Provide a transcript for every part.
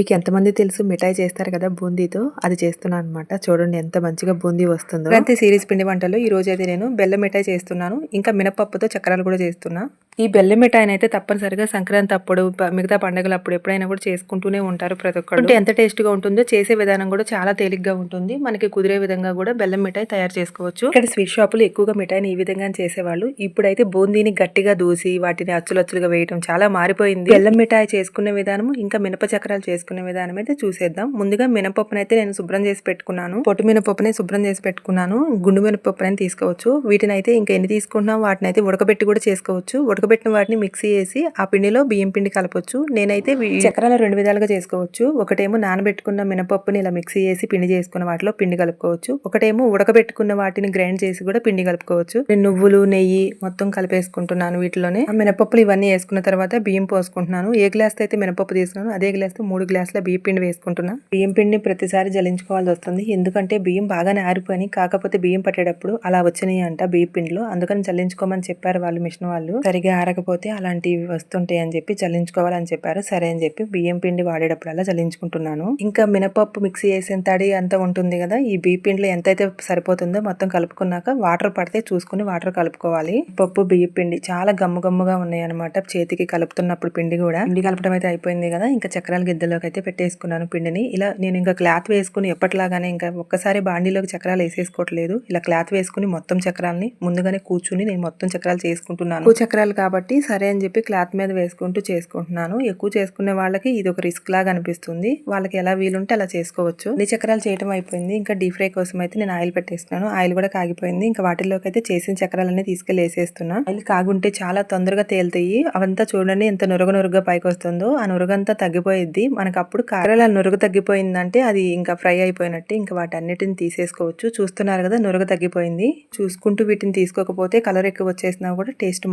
మీకు ఎంతమంది తెలుసు మిఠాయి చేస్తారు కదా బూందీతో అది చేస్తున్నాను అనమాట చూడండి ఎంత మంచిగా బూందీ వస్తుందో. అంతే సిరీస్ పిండి వంటలు. ఈ రోజు అయితే నేను బెల్లం మిఠాయి చేస్తున్నాను. ఇంకా మినపప్పుతో చక్రాలు కూడా చేస్తున్నా. ఈ బెల్లం మిఠాయిని అయితే తప్పనిసరిగా సంక్రాంతి అప్పుడు మిగతా పండుగలు అప్పుడు ఎప్పుడైనా కూడా చేసుకుంటూనే ఉంటారు ప్రతి ఒక్కరు అంటే ఎంత టేస్ట్గా ఉంటుందో చేసే విధానం కూడా చాలా తేలిగ్గా ఉంటుంది. మనకి కుదిరే విధంగా కూడా బెల్లం మిఠాయి తయారు చేసుకోవచ్చు. ఇక్కడ స్వీట్ షాపులు ఎక్కువగా మిఠాయిని ఈ విధంగా చేసేవాళ్ళు. ఇప్పుడైతే బూందీని గట్టిగా దూసి వాటిని అచ్చులచ్చులుగా వేయటం చాలా మారిపోయింది. బెల్లం మిఠాయి చేసుకునే విధానం ఇంకా మినప చక్రాలు చేసుకునే విధానం అయితే చూసేద్దాం. ముందుగా మినపప్పునైతే అయితే నేను శుభ్రం చేసి పెట్టుకున్నాను. పొట్టు మినపప్పుని శుభ్రం చేసి పెట్టుకున్నాను. గుండు మినపప్పునైనా తీసుకోవచ్చు. వీటిని అయితే ఇంకా ఎన్ని తీసుకుంటున్నా వాటిని అయితే ఉడకబెట్టి కూడా చేసుకోవచ్చు. ఉడకబెట్టిన వాటిని మిక్సీ వేసి ఆ పిండిలో బియ్యం పిండి కలపొచ్చు. నేనైతే చక్రాలు రెండు విధాలుగా చేసుకోవచ్చు. ఒకటేమో నానబెట్టుకున్న మినపప్పుని ఇలా మిక్సీ చేసి పిండి చేసుకున్న వాటిలో పిండి కలుపుకోవచ్చు. ఒకటేమో ఉడకబెట్టుకున్న వాటిని గ్రైండ్ చేసి కూడా పిండి కలుపుకోవచ్చు. నేను నువ్వులు నెయ్యి మొత్తం కలిపేసుకుంటున్నాను వీటిలోనే. ఆ మినపప్పులు ఇవన్నీ వేసుకున్న తర్వాత బియ్యం పోసుకుంటున్నాను. ఏ గ్లాస్ అయితే మినపప్పు తీసుకున్నాను అదే గ్లాస్ మూడు గ్లాసుల బియ్యం పిండి వేసుకుంటున్నా. బియ్యం పిండిని ప్రతిసారి జలించుకోవాల్సి వస్తుంది. ఎందుకంటే బియ్యం బాగానే ఆరిపోయి కాకపోతే బియ్యం పట్టేటప్పుడు అలా వచ్చినాయి అంట బియ్యం పిండిలో. అందుకని చల్లించుకోమని చెప్పారు వాళ్ళు మిషన్ వాళ్ళు. సరిగా ఆరకపోతే అలాంటివి వస్తుంటాయి అని చెప్పి చల్లించుకోవాలని చెప్పారు. సరే అని చెప్పి బియ్యం పిండి వాడేటప్పుడల్లా చల్లించుకుంటున్నాను. ఇంకా మినపప్పు మిక్సీ వేసిన తడి అంతా ఉంటుంది కదా ఈ బియ్య పిండిలో ఎంతైతే సరిపోతుందో మొత్తం కలుపుకున్నాక వాటర్ పడితే చూసుకుని వాటర్ కలుపుకోవాలి. పప్పు బియ్యం పిండి చాలా గమ్ము గమ్ముగా ఉన్నాయి అనమాట చేతికి కలుపుతున్నప్పుడు పిండి కూడా. పిండి కలపడం అయితే అయిపోయింది కదా ఇంకా చక్రాల గిద్దెలోకి అయితే పెట్టేసుకున్నాను పిండిని. ఇలా నేను ఇంకా క్లాత్ వేసుకుని ఎప్పటిలాగానే ఇంకా ఒక్కసారి బాండీలోకి చక్రాలు వేసేసుకోవట్లేదు. ఇలా క్లాత్ వేసుకుని మొత్తం చక్రాలని ముందుగానే కూర్చుని నేను మొత్తం చక్రాలు చేసుకుంటున్నాను. చక్రాలు కాబట్టి సరే అని చెప్పి క్లాత్ మీద వేసుకుంటూ చేసుకుంటున్నాను. ఎక్కువ చేసుకునే వాళ్ళకి ఇది ఒక రిస్క్ లాగా అనిపిస్తుంది. వాళ్ళకి ఎలా వీలుంటే అలా చేసుకోవచ్చు. ఈ చక్రాలు చేయడం అయిపోయింది. ఇంకా డీప్ ఫ్రై కోసం అయితే నేను ఆయిల్ పెట్టేస్తున్నాను. ఆయిల్ కూడా కాగిపోయింది. ఇంకా వాటిలోకి అయితే చేసిన చక్రాలన్నీ తీసుకెళ్ళి వేసేస్తున్నా. ఆయిల్ కాగుంటే చాలా తొందరగా తేలుతాయి. అవంతా చూడండి ఎంత నురగ నురుగ్గా పైకి వస్తుందో. ఆ నురగంతా తగ్గిపోయిద్ది. మనకు అప్పుడు కారాల నురుగు తగ్గిపోయిందంటే అది ఇంకా ఫ్రై అయిపోయినట్టు ఇంకా వాటన్నిటిని తీసేసుకోవచ్చు. చూస్తున్నారు కదా నురగ తగ్గిపోయింది. చూసుకుంటూ వీటిని తీసుకోకపోతే కలర్ ఎక్కువ వచ్చేసినా కూడా టేస్ట్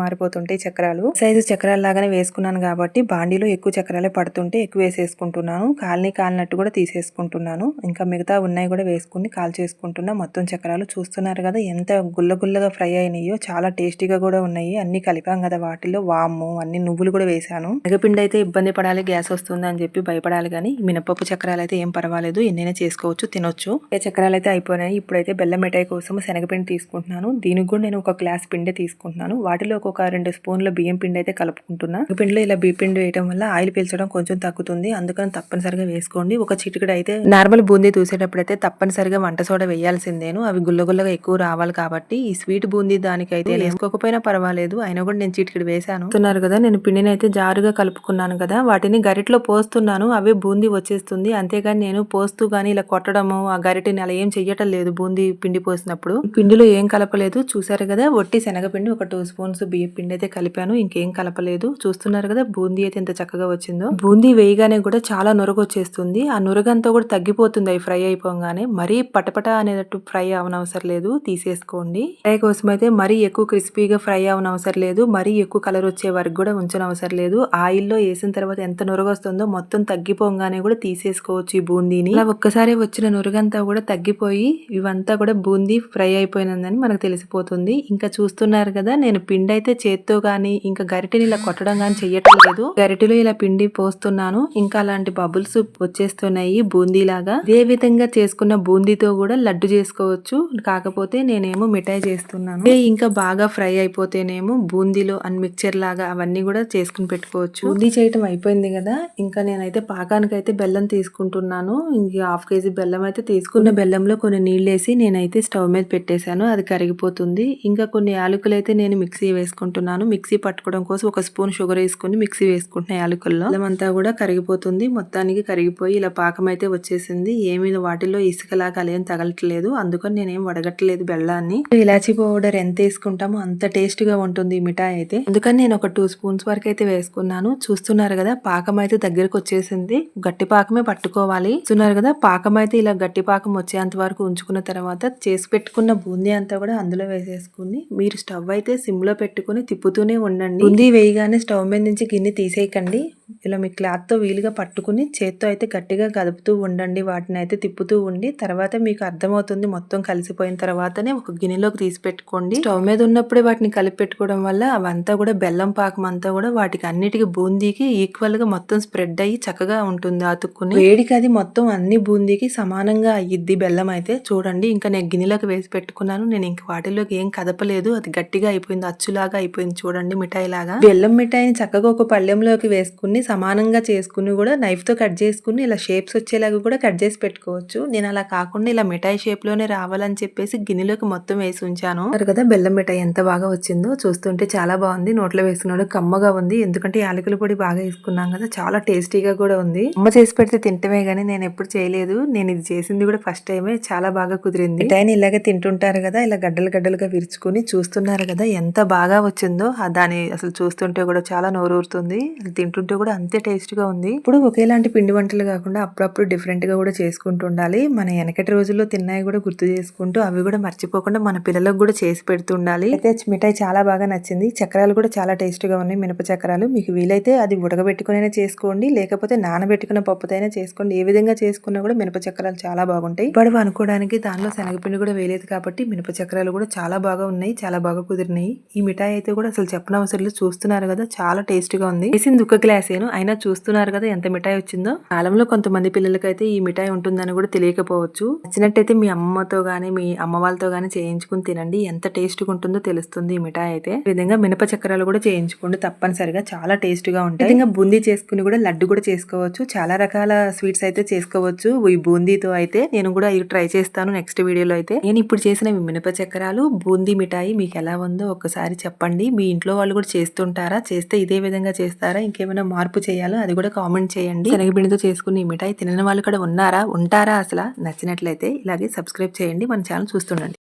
ఉంటాయి చక్రాలు. సైజు చక్రాల లాగానే వేసుకున్నాను కాబట్టి బాండీలో ఎక్కువ చక్రాలే పడుతుంటే ఎక్కువ వేసేసుకుంటున్నాను. కాలనీ కాలినట్టు కూడా తీసేసుకుంటున్నాను. ఇంకా మిగతా ఉన్నాయి కూడా వేసుకుని కాల్ చేసుకుంటున్నా. మొత్తం చక్రాలు చూస్తున్నారు కదా ఎంత గుల్లగుల్లగా ఫ్రై అయినాయో చాలా టేస్టీగా కూడా ఉన్నాయి. అన్ని కలిపాం కదా వాటిలో వాము అన్ని నువ్వులు కూడా వేసాను మిగపిండి అయితే ఇబ్బంది పడాలి గ్యాస్ వస్తుంది అని చెప్పి భయపడాలి కానీ మినపప్పు చక్రాలు అయితే ఏం పర్వాలేదు. ఎన్నైనా చేసుకోవచ్చు తినొచ్చు. ఏ చక్రాలు అయితే అయిపోయినాయి ఇప్పుడైతే బెల్లం మిఠాయి కోసం శనగపిండి తీసుకుంటున్నాను. దీనికి కూడా నేను ఒక గ్లాస్ పిండి తీసుకుంటున్నాను. వాటిలో ఒక రెండు స్పూన్ల బియ్యం పిండి అయితే కలుపుకుంటున్నా. పిండిలో ఇలా బియ్యం పిండి వేయడం వల్ల ఆయిల్ పీల్చడం కొంచెం తగ్గుతుంది. అందుకని తప్పనిసరిగా వేసుకోండి. ఒక చిటికెడు అయితే నార్మల్ బూందీ చూసేటప్పుడు అయితే తప్పనిసరిగా వంట సోడా వేయాల్సిందేను. అవి గుల్లగుల్లగా ఎక్కువ రావాలి కాబట్టి ఈ స్వీట్ బూందీ దానికైతే వేసుకోకపోయినా పర్వాలేదు. అయినా కూడా నేను చిటికెడు వేసాను చూస్తున్నారు కదా నేను పిండిని అయితే జారుగా కలుపుకున్నాను కదా వాటిని గరిటలో పోస్తున్నాను. అవే బూందీ వచ్చేస్తుంది. అంతేగాని నేను పోస్తూ గానీ ఇలా కొట్టడము ఆ గరిటెని అలా ఏం చెయ్యటం లేదు బూందీ పిండి పోసినప్పుడు. పిండిలో ఏం కలపలేదు. చూసారు కదా ఒట్టి శనగపిండి ఒక టూ స్పూన్స్ బియ్య పిండి అయితే కలిపాను ఇంకేం కలపలేదు. చూస్తున్నారు కదా బూందీ అయితే ఎంత చక్కగా వచ్చిందో. బూందీ వేయగానే కూడా చాలా నురగ వచ్చేస్తుంది ఆ నురగంతా కూడా తగ్గిపోతుంది అవి ఫ్రై అయిపోగానే. మరీ పటపట అనేటట్టు ఫ్రై అవనవసరం లేదు తీసేసుకోండి. ఫ్రై కోసం అయితే మరీ ఎక్కువ క్రిస్పీగా ఫ్రై అవనవసరం లేదు. మరీ ఎక్కువ కలర్ వచ్చే వరకు కూడా ఉంచనవసరం లేదు. ఆయిల్లో వేసిన తర్వాత ఎంత నురగ వస్తుందో మొత్తం తగ్గిపోగానే కూడా తీసేసుకోవచ్చు ఈ బూందీని. అలా ఒక్కసారి వచ్చిన నురగంతా కూడా తగ్గిపోయి ఇవంతా కూడా బూందీ ఫ్రై అయిపోయినందని మనకు తెలిసిపోతుంది. ఇంకా చూస్తున్నారు కదా నేను పిండి అయితే చేత్తో కానీ ఇంకా గరిటెని ఇలా కొట్టడం కానీ చెయ్యటం లేదు. గరిటెలో ఇలా పిండి పోస్తున్నాను. ఇంకా అలాంటి బబుల్స్ వచ్చేస్తున్నాయి బూందీ లాగా ఇదే విధంగా చేసుకున్న బూందీతో కూడా లడ్డు చేసుకోవచ్చు. కాకపోతే నేనేమో మిఠాయి చేస్తున్నాను. ఇంకా బాగా ఫ్రై అయిపోతేనేమో బూందీలో అండ్ మిక్చర్ లాగా అవన్నీ కూడా చేసుకుని పెట్టుకోవచ్చు. బూందీ చేయటం అయిపోయింది కదా. ఇంకా నేనైతే పాకానికి అయితే బెల్లం తీసుకుంటున్నాను. ఇంకా హాఫ్ కేజీ బెల్లం అయితే తీసుకున్న బెల్లంలో కొన్ని నీళ్ళు వేసి నేనైతే స్టవ్ మీద పెట్టేశాను. అది కరిగిపోతుంది. ఇంకా కొన్ని యాలకులు అయితే నేను మిక్సీ వేసుకుంటున్నాను. మిక్సీ పట్టుకోవడం కోసం ఒక స్పూన్ షుగర్ వేసుకుని మిక్సీ వేసుకుంటున్నాయి యాలకుల్లో. బెల్లం కూడా కరిగిపోతుంది. మొత్తానికి కరిగిపోయి ఇలా పాకం అయితే వచ్చేసింది. ఏమీ వాటిలో ఇసుకలాగా అలేం తగలట్లేదు. అందుకని నేనేం వడగట్టలేదు బెల్లాన్ని. ఇలాచీ పౌడర్ ఎంత వేసుకుంటామో అంత టేస్ట్గా ఉంటుంది ఈ మిఠాయి అయితే. అందుకని నేను ఒక టూ స్పూన్స్ వరకు అయితే వేసుకున్నాను. చూస్తున్నారు కదా పాకం అయితే దగ్గరకు వచ్చేసింది. గట్టి పాకమే పట్టుకోవాలి. చూస్తున్నారు కదా పాకం అయితే ఇలా గట్టి పాకం వచ్చేంత వరకు ఉంచుకున్న తర్వాత చేసి పెట్టుకున్న బూందీ అంతా కూడా అందులో వేసేసుకుని మీరు స్టవ్ అయితే సిమ్లో పెట్టుకుని తిప్పుతూ తిప్పుతూనే ఉండండి. ఉంది వేయగానే స్టవ్ మీద నుంచి గిన్నె తీసేయకండి. ఇలా మీ క్లాత్తో వీలుగా పట్టుకుని చేత్తో అయితే గట్టిగా కదుపుతూ ఉండండి. వాటిని అయితే తిప్పుతూ ఉండి తర్వాత మీకు అర్థమవుతుంది మొత్తం కలిసిపోయిన తర్వాతనే ఒక గిన్నెలోకి తీసి పెట్టుకోండి. స్టవ్ మీద ఉన్నప్పుడే వాటిని కలిపి పెట్టుకోవడం వల్ల అవంతా కూడా బెల్లం పాకం అంతా కూడా వాటికి అన్నిటికీ బూందీకి ఈక్వల్గా మొత్తం స్ప్రెడ్ అయ్యి చక్కగా ఉంటుంది ఆతుక్కుని. వేడికి అది మొత్తం అన్ని బూందీకి సమానంగా అయ్యిద్ది బెల్లం అయితే. చూడండి ఇంకా నేను గిన్నెలోకి వేసి పెట్టుకున్నాను. నేను ఇంక వాటిలోకి ఏం కదపలేదు. అది గట్టిగా అయిపోయింది అచ్చులాగా అయిపోయింది చూడండి మిఠాయి లాగా బెల్లం మిఠాయిని చక్కగా ఒక పళ్ళెంలోకి వేసుకుని సమానంగా చేసుకుని కూడా knife తో కట్ చేసుకుని ఇలా షేప్స్ వచ్చేలాగా కూడా కట్ చేసి పెట్టుకోవచ్చు. నేను అలా కాకుండా ఇలా మిఠాయి షేప్లోనే రావాలని చెప్పేసి గిన్నెలోకి మొత్తం వేసి ఉంచాను. కదా బెల్లం మిఠాయి ఎంత బాగా వచ్చిందో. చూస్తుంటే చాలా బాగుంది. నోట్లో వేసుకున్నాడు కమ్మగా ఉంది. ఎందుకంటే యాలకుల పొడి బాగా వేసుకున్నాం కదా చాలా టేస్టీగా కూడా ఉంది. అమ్మ చేసి పెడితే తింటమే గానీ నేను ఎప్పుడు చేయలేదు. నేను ఇది చేసింది కూడా ఫస్ట్ టైమే చాలా బాగా కుదిరింది. మిఠాయిని ఇలాగే తింటుంటారు కదా ఇలా గడ్డలు గడ్డలుగా విరుచుకుని చూస్తున్నారు కదా ఎంత బాగా వచ్చిందో. దాని అసలు చూస్తుంటే కూడా చాలా నోరూరుతుంది. అది తింటుంటే కూడా అంతే టేస్ట్గా ఉంది. ఇప్పుడు ఒకేలాంటి పిండి వంటలు కాకుండా అప్పుడప్పుడు డిఫరెంట్గా కూడా చేసుకుంటూ ఉండాలి. మన వెనకటి రోజుల్లో తిన్నాయి కూడా గుర్తు చేసుకుంటూ అవి కూడా మర్చిపోకుండా మన పిల్లలకు కూడా చేసి పెడుతుండాలి అయితే మిఠాయి చాలా బాగా నచ్చింది. చక్రాలు కూడా చాలా టేస్ట్గా ఉన్నాయి మినప చక్రాలు. మీకు వీలైతే అది ఉడకబెట్టుకునైనా చేసుకోండి. లేకపోతే నానబెట్టుకున్న పప్పుతైనా చేసుకోండి. ఏ విధంగా చేసుకున్నా కూడా మినప చక్రాలు చాలా బాగుంటాయి. ఇప్పుడు అనుకోవడానికి దానిలో శనగపిండి కూడా వేయలేదు కాబట్టి మినప చక్రాలు కూడా చాలా బాగా ఉన్నాయి. చాలా బాగా కుదిరినాయి. ఈ మిఠాయి అయితే కూడా అసలు చెప్పనవసరం లేదు చూస్తున్నారు కదా చాలా టేస్ట్గా ఉంది. వేసింది ఒక గ్లాసేను అయినా చూస్తున్నారు కదా ఎంత మిఠాయి వచ్చిందో. కాలంలో కొంతమంది పిల్లలకైతే ఈ మిఠాయి ఉంటుందని కూడా తెలియకపోవచ్చు. నచ్చినట్టయితే మీ అమ్మతో గానీ మీ అమ్మ వాళ్ళతో గానీ చేయించుకుని తినండి. ఎంత టేస్ట్గా ఉంటుందో తెలుస్తుంది ఈ మిఠాయి అయితే. ఈ విధంగా మినప చక్రాలు కూడా చేయించుకోండి తప్పనిసరిగా. చాలా టేస్ట్గా ఉంటాయి విధంగా బూందీ చేసుకుని కూడా లడ్డు కూడా చేసుకోవచ్చు. చాలా రకాల స్వీట్స్ అయితే చేసుకోవచ్చు. ఈ బూందీతో అయితే నేను కూడా ఇది ట్రై చేస్తాను నెక్స్ట్ వీడియోలో అయితే. నేను ఇప్పుడు చేసిన మినప చక్రాలు బూందీ మిఠాయి మీకు ఎలా ఉందో ఒకసారి చెప్పండి. మీ ఇంట్లో వాళ్ళు కూడా చేస్తుంటారా? చేస్తే ఇదే విధంగా చేస్తారా? ఇంకేమైనా మార్పు చేయాలో? అది కూడా కామెంట్ చేయండి. శనగపిండితో చేసుకుని ఈ మిఠాయి తినని వాళ్ళు కూడా ఉన్నారా? ఉంటారా అసలు? నచ్చినట్లయితే ఇలాగే సబ్స్క్రైబ్ చేయండి. మన ఛానల్ చూస్తుండండి.